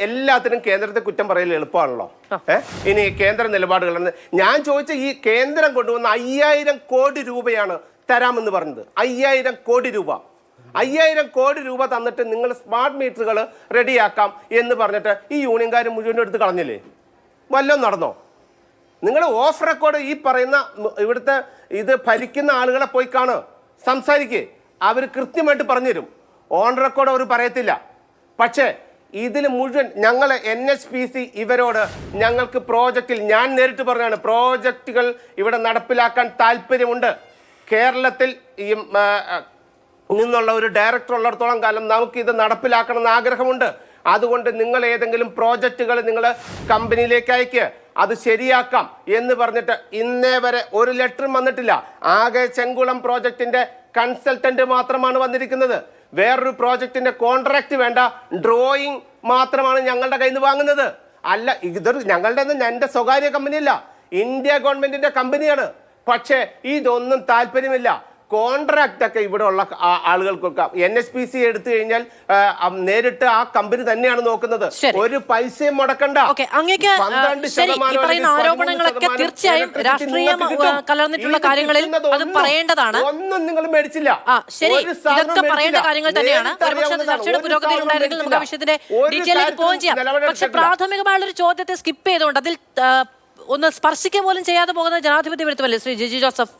എല്ലാത്തിനും കേന്ദ്രത്തെ കുറ്റം പറയൽ എളുപ്പമാണല്ലോ. ഏഹ് ഇനി കേന്ദ്ര നിലപാടുകൾ ഞാൻ ചോദിച്ച ഈ കേന്ദ്രം കൊണ്ടുവന്ന അയ്യായിരം കോടി രൂപയാണ് തരാമെന്ന് പറഞ്ഞത്. അയ്യായിരം കോടി രൂപ. അയ്യായിരം കോടി രൂപ തന്നിട്ട് നിങ്ങൾ സ്മാർട്ട് മീറ്ററുകൾ റെഡിയാക്കാം എന്ന് പറഞ്ഞിട്ട് ഈ യൂണിയൻകാർ മുഴുവൻ എടുത്ത് കളഞ്ഞില്ലേ? വല്ലതും നടന്നോ? നിങ്ങൾ ഓഫ് റെക്കോർഡ് ഈ പറയുന്ന ഇവിടുത്തെ ഇത് ഭരിക്കുന്ന ആളുകളെ പോയി കാണുക. സംസാരിക്കേ. അവർ കൃത്യമായിട്ട് പറഞ്ഞുതരും. ഓൺ റെക്കോർഡ് അവർ പറയത്തില്ല. പക്ഷേ ഇതിൽ മുഴുവൻ ഞങ്ങൾ എൻ എച്ച് പി സി ഇവരോട് ഞങ്ങൾക്ക് പ്രോജക്റ്റിൽ ഞാൻ നേരിട്ട് പറഞ്ഞാണ് പ്രോജക്റ്റുകൾ ഇവിടെ നടപ്പിലാക്കാൻ താല്പര്യമുണ്ട്. കേരളത്തിൽ ഈ നിന്നുള്ള ഒരു ഡയറക്ടർ ഉള്ളിടത്തോളം കാലം നമുക്ക് ഇത് നടപ്പിലാക്കണം എന്ന് ആഗ്രഹമുണ്ട്. അതുകൊണ്ട് നിങ്ങൾ ഏതെങ്കിലും പ്രോജക്റ്റുകൾ നിങ്ങൾ കമ്പനിയിലേക്ക് അയക്കുക അത് ശരിയാക്കാം എന്ന് പറഞ്ഞിട്ട് ഇന്നേ വരെ ഒരു ലെറ്ററും വന്നിട്ടില്ല. ആകെ ചെങ്കുളം പ്രോജക്റ്റിന്റെ കൺസൾട്ടന്റ് മാത്രമാണ് വന്നിരിക്കുന്നത്. വേറൊരു പ്രോജക്റ്റിന്റെ കോൺട്രാക്ട് വേണ്ട. ഡ്രോയിങ് മാത്രമാണ് ഞങ്ങളുടെ കയ്യിൽ നിന്ന് വാങ്ങുന്നത്. അല്ല ഇതൊരു ഞങ്ങളുടെ എന്റെ സ്വകാര്യ കമ്പനിയല്ല. ഇന്ത്യ ഗവൺമെന്റിന്റെ കമ്പനിയാണ്. പക്ഷേ ഇതൊന്നും താല്പര്യമില്ല. കോൺട്രാക്ട് ഒക്കെ ഇവിടെ ഉള്ള ആളുകൾക്കൊക്കെ. എൻ എസ് പി സി എടുത്തു കഴിഞ്ഞാൽ നേരിട്ട് ആ കമ്പനി തന്നെയാണ് നോക്കുന്നത്. ഒരു പൈസയും മുടക്കണ്ട. ആരോപണങ്ങളൊക്കെ തീർച്ചയായും ശതമാനം രാഷ്ട്രീയം കലർന്നിട്ടുള്ള കാര്യങ്ങളിൽ അത് പറയേണ്ടതാണ്. ഒന്നും നിങ്ങൾ മേടിച്ചില്ല. ശരി ഇതൊക്കെ പറയേണ്ട കാര്യങ്ങൾ തന്നെയാണ്. ചർച്ചയുടെ പുരോഗതിയിൽ ഉണ്ടായിരുന്നെങ്കിൽ നമുക്ക് ആ മേടിച്ചില്ല. വിഷയത്തിന്റെ ഒരു ഡീറ്റെയിലേക്ക് പോവുകയും ചെയ്യാം. പക്ഷെ ചോദ്യത്തെ സ്കിപ്പ് ചെയ്തുകൊണ്ട് അതിൽ ഒന്ന് സ്പർശിക്കുക പോലും ചെയ്യാതെ പോകുന്ന ജനാധിപത്യ വിരുദ്ധമല്ലേ ശ്രീ ജിജി ജോസഫ്?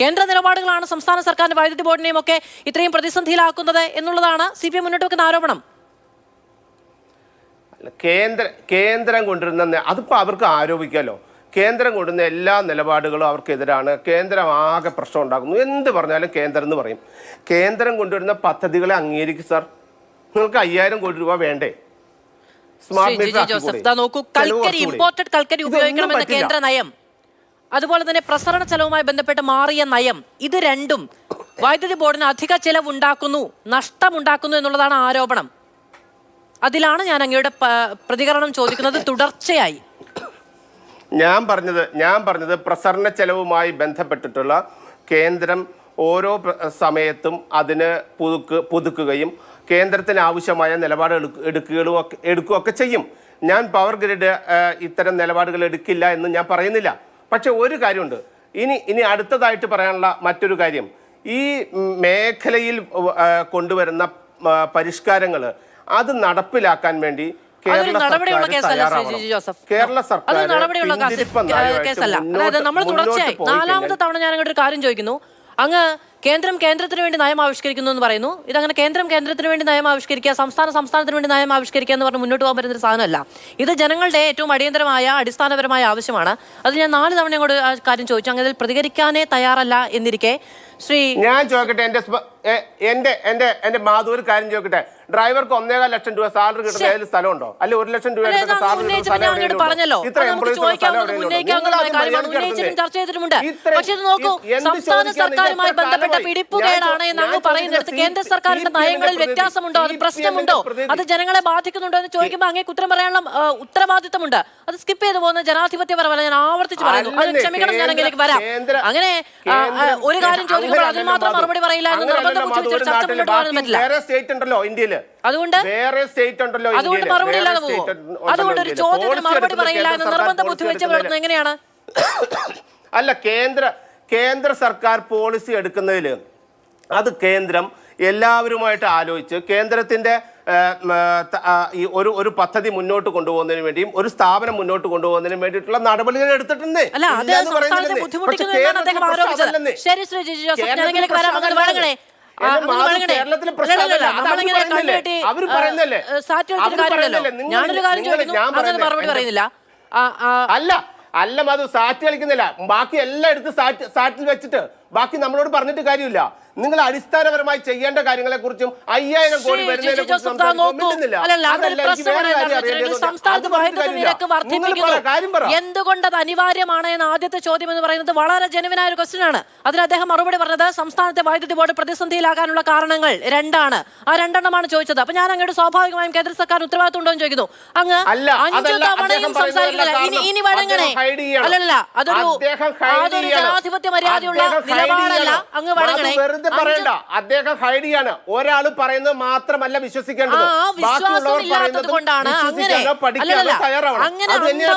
കേന്ദ്ര നിലപാടുകളാണ് സംസ്ഥാന സർക്കാരിന്റെ വൈദ്യുതി ബോർഡിനെയും ഒക്കെ ഇത്രയും പ്രതിസന്ധിയിലാക്കുന്നത് എന്നുള്ളതാണ് സി പി എം മുന്നോട്ട് വെക്കുന്ന ആരോപണം കേന്ദ്ര കേന്ദ്രം കൊണ്ടുവരുന്ന അതിപ്പോൾ അതിപ്പോ അവർക്ക് ആരോപിക്കാലോ? കേന്ദ്രം കൊണ്ടുവരുന്ന എല്ലാ നിലപാടുകളും അവർക്കെതിരാണ്. കേന്ദ്രം ആകെ പ്രശ്നം ഉണ്ടാക്കുന്നു. എന്ത് പറഞ്ഞാലും കേന്ദ്രം എന്ന് പറയും. കേന്ദ്രം കൊണ്ടുവരുന്ന പദ്ധതികളെ അംഗീകരിക്കും സാർ. നിങ്ങൾക്ക് അയ്യായിരം കോടി രൂപ വേണ്ടേ? സ്മാർട്ട് മീറ്റർ നോക്കൂ കൽക്കരി? ഇമ്പോർട്ടഡ് കൽക്കരി ഉപയോഗിക്കണമെന്ന കേന്ദ്ര നയം. അതുപോലെ തന്നെ പ്രസരണ ചെലവുമായി ബന്ധപ്പെട്ട് മാറിയ നയം ഇത് രണ്ടും വൈദ്യുതി ബോർഡിന് അധിക ചെലവ് ഉണ്ടാക്കുന്നു നഷ്ടമുണ്ടാക്കുന്നു എന്നുള്ളതാണ് ആരോപണം. അതിലാണ് ഞാൻ അങ്ങയുടെ പ്രതികരണം ചോദിക്കുന്നത് തുടർച്ചയായി. ഞാൻ പറഞ്ഞത് ഞാൻ പറഞ്ഞത് പ്രസരണ ചെലവുമായി ബന്ധപ്പെട്ടിട്ടുള്ള കേന്ദ്രം ഓരോ സമയത്തും അതിന് പുതുക്ക് പുതുക്കുകയും കേന്ദ്രത്തിന് ആവശ്യമായ നിലപാട് എടുക്ക- എടുക്കുകയും ഒക്കെ എടുക്കുകയൊക്കെ ചെയ്യും. ഞാൻ പവർ ഗ്രിഡ് ഇത്തരം നിലപാടുകൾ എടുക്കില്ല എന്ന് ഞാൻ പറയുന്നില്ല. പക്ഷെ ഒരു കാര്യമുണ്ട്. ഇനി ഇനി അടുത്തതായിട്ട് പറയാനുള്ള മറ്റൊരു കാര്യം. ഈ മേഖലയിൽ കൊണ്ടുവരുന്ന പരിഷ്കാരങ്ങൾ അത് നടപ്പിലാക്കാൻ വേണ്ടി കേരള സർക്കാർ നമ്മൾ തുടർച്ചയായി നാലാമത്തെ തവണ ഞാൻ അങ്ങോട്ട് ഒരു കാര്യം ചോദിക്കുന്നു. അങ്ങ് കേന്ദ്രം കേന്ദ്രത്തിന് വേണ്ടി നയം ആവിഷ്കരിക്കുന്നു എന്ന് പറയുന്നു. ഇതങ്ങനെ കേന്ദ്രം കേന്ദ്രത്തിന് വേണ്ടി നയം ആവിഷ്കരിക്കുക സംസ്ഥാന സംസ്ഥാനത്തിന് വേണ്ടി നയം ആവിഷ്കരിക്കുക എന്ന് പറഞ്ഞ് മുന്നോട്ട് പോകാൻ പറ്റുന്ന ഒരു സാധനമല്ല. ഇത് ജനങ്ങളുടെ ഏറ്റവും അടിയന്തരമായ അടിസ്ഥാനപരമായ ആവശ്യമാണ്. അത് ഞാൻ നാല് തവണ കൂടെ കാര്യം ചോദിച്ചു. അങ്ങനെ പ്രതികരിക്കാനേ തയ്യാറല്ല എന്നിരിക്കെ ശ്രീ ഞാൻ ചോദിക്കട്ടെ എന്റെ എന്റെ എന്റെ എന്റെ മാധു ഒരു കാര്യം ചോദിക്കട്ടെ. ഡ്രൈവർക്ക് ഒന്നേകാൽ ലക്ഷം രൂപ സാലറി കിട്ടുന്ന. ഏതെങ്കിലും സ്ഥലമുണ്ടോ? അല്ലെ ഒരു ലക്ഷം രൂപ പറഞ്ഞല്ലോ? ഇത്ര. ചർച്ച ചെയ്തിട്ടുണ്ട് പക്ഷെ നോക്കൂ സംസ്ഥാന സർക്കാരുമായി ബന്ധപ്പെട്ട. പിടിപ്പുകേടാണ് പറയുന്നിടത്ത് കേന്ദ്ര സർക്കാരിന്റെ നയങ്ങളിൽ വ്യത്യാസമുണ്ടോ അത് പ്രശ്നമുണ്ടോ? അത് ജനങ്ങളെ ബാധിക്കുന്നുണ്ടോ എന്ന് ചോദിക്കുമ്പോൾ അങ്ങനെ ഉത്തരം പറയാനുള്ള ഉത്തരവാദിത്തമുണ്ട്. അത് സ്കിപ്പ് ചെയ്തു പോകുന്ന ജനാധിപത്യപരമല്ല ഞാൻ ആവർത്തിച്ച് പറയുന്നു. അത് ക്ഷമിക്കണം ഞാൻ അങ്ങനെയൊക്കെ വരാം. അങ്ങനെ ഒരു കാര്യം ചോദിക്കുമ്പോൾ വേറെ സ്റ്റേറ്റ് ഉണ്ടല്ലോ ഇന്ത്യയിൽ. അതുകൊണ്ട് വേറെ സ്റ്റേറ്റ് ഉണ്ടല്ലോ അതുകൊണ്ട് മറുപടി ഇല്ലാതെ state അതുകൊണ്ട് ഒരു ചോദ്യത്തിന് മറുപടി പറയില്ല എന്ന് നിർബന്ധ പുലർത്തുന്നത് എങ്ങനെയാണ്? അല്ല കേന്ദ്ര കേന്ദ്ര സർക്കാർ പോളിസി എടുക്കുന്നതിൽ അത് കേന്ദ്രം എല്ലാവരുമായിട്ട് ആലോചിച്ച് കേന്ദ്രത്തിന്റെ ഈ ഒരു ഒരു പദ്ധതി മുന്നോട്ട് കൊണ്ടുപോകുന്നതിന് വേണ്ടിയും ഒരു സ്ഥാപനം മുന്നോട്ട് കൊണ്ടുപോകുന്നതിന് വേണ്ടിയിട്ടുള്ള നടപടികൾ എടുത്തിട്ടുണ്ട്. അല്ല ശരി ശ്രീ ജിജി ജോസഫ് വഴങ്ങണേ? ഞാനൊരു കാര്യം ചോദിക്കുന്നു. മറുപടി പറയുന്നില്ല. അല്ല മധു സാറ്റ് കളിക്കുന്നില്ല. ബാക്കി എല്ലാം എടുത്ത് സാറ്റ് സാറ്റിൽ വെച്ചിട്ട്. ബാക്കി നമ്മളോട് പറഞ്ഞിട്ട് കാര്യമില്ല. നിങ്ങൾ അടിസ്ഥാനപരമായി ചെയ്യേണ്ട കാര്യങ്ങളെ കുറിച്ചും അയ്യായിരം കോടി വരുന്നതിനെ കുറിച്ചും എന്തുകൊണ്ട് അത് അനിവാര്യമാണ് എന്ന ആദ്യത്തെ ചോദ്യം എന്ന് പറയുന്നത് വളരെ ജനുവിനായ ഒരു ക്വസ്റ്റ്യൻ ആണ്. അതിന് അദ്ദേഹം മറുപടി പറഞ്ഞത് സംസ്ഥാനത്തെ വൈദ്യുതി ബോർഡ് പ്രതിസന്ധിയിലാകാനുള്ള കാരണങ്ങൾ രണ്ടാണ്. ആ രണ്ടെണ്ണമാണ് ചോദിച്ചത്. അപ്പൊ ഞാൻ അങ്ങോട്ട് സ്വാഭാവികമായും കേന്ദ്ര സർക്കാർ ഉത്തരവാദിത്വം ഉണ്ടോ എന്ന് ചോദിക്കുന്നു. അങ്ങ് അഞ്ചു തവണയും സംസാരിക്കുന്നില്ല ഇനി. വഴങ്ങണേ. അല്ലല്ല അതൊരു അതൊരു. ജനാധിപത്യ മര്യാദയുള്ള നിലപാടല്ല. അങ്ങ് വഴങ്ങണേ. വിശ്വാസത്തെ പറയണ്ട. അദ്ദേഹം ഹൈഡിയാണ് ഒരാൾ പറയുന്നത് മാത്രമല്ല വിശ്വസിക്കേണ്ടത്. ബാക്കിയുള്ളവർ അങ്ങനെ.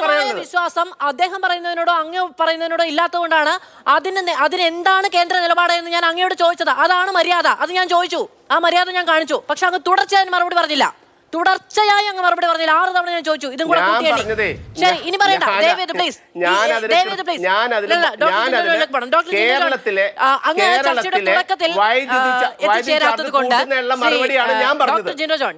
പറയുന്നത്. വിശ്വാസം അദ്ദേഹം പറയുന്നതിനോടോ അങ്ങ് പറയുന്നതിനോടോ ഇല്ലാത്തതുകൊണ്ടാണ് അതിന് അതിനെന്താണ് കേന്ദ്ര നിലപാട് എന്ന് ഞാൻ അങ്ങയോട് ചോദിച്ചത്. അതാണ് മര്യാദ. അത് ഞാൻ ചോദിച്ചു. ആ മര്യാദ ഞാൻ കാണിച്ചു. പക്ഷെ അങ്ങ് തുടർച്ചയായി മറുപടി പറഞ്ഞില്ല. തുടർച്ചയായി അങ്ങ് മറുപടി പറഞ്ഞില്ല ആറ് തവണ ഞാൻ ചോദിച്ചു ഇതും കൂടെ കൂട്ടിയേ ശരി ഇനി പറയണ്ട. ദയവേത് പ്ലീസ് കേരളത്തിലെ അങ്ങ് ചർച്ചയുടെ തുടക്കത്തിൽ എത്തിച്ചേരാത്തത് കൊണ്ട് ഡോക്ടർ ജിനോ ജോൺ.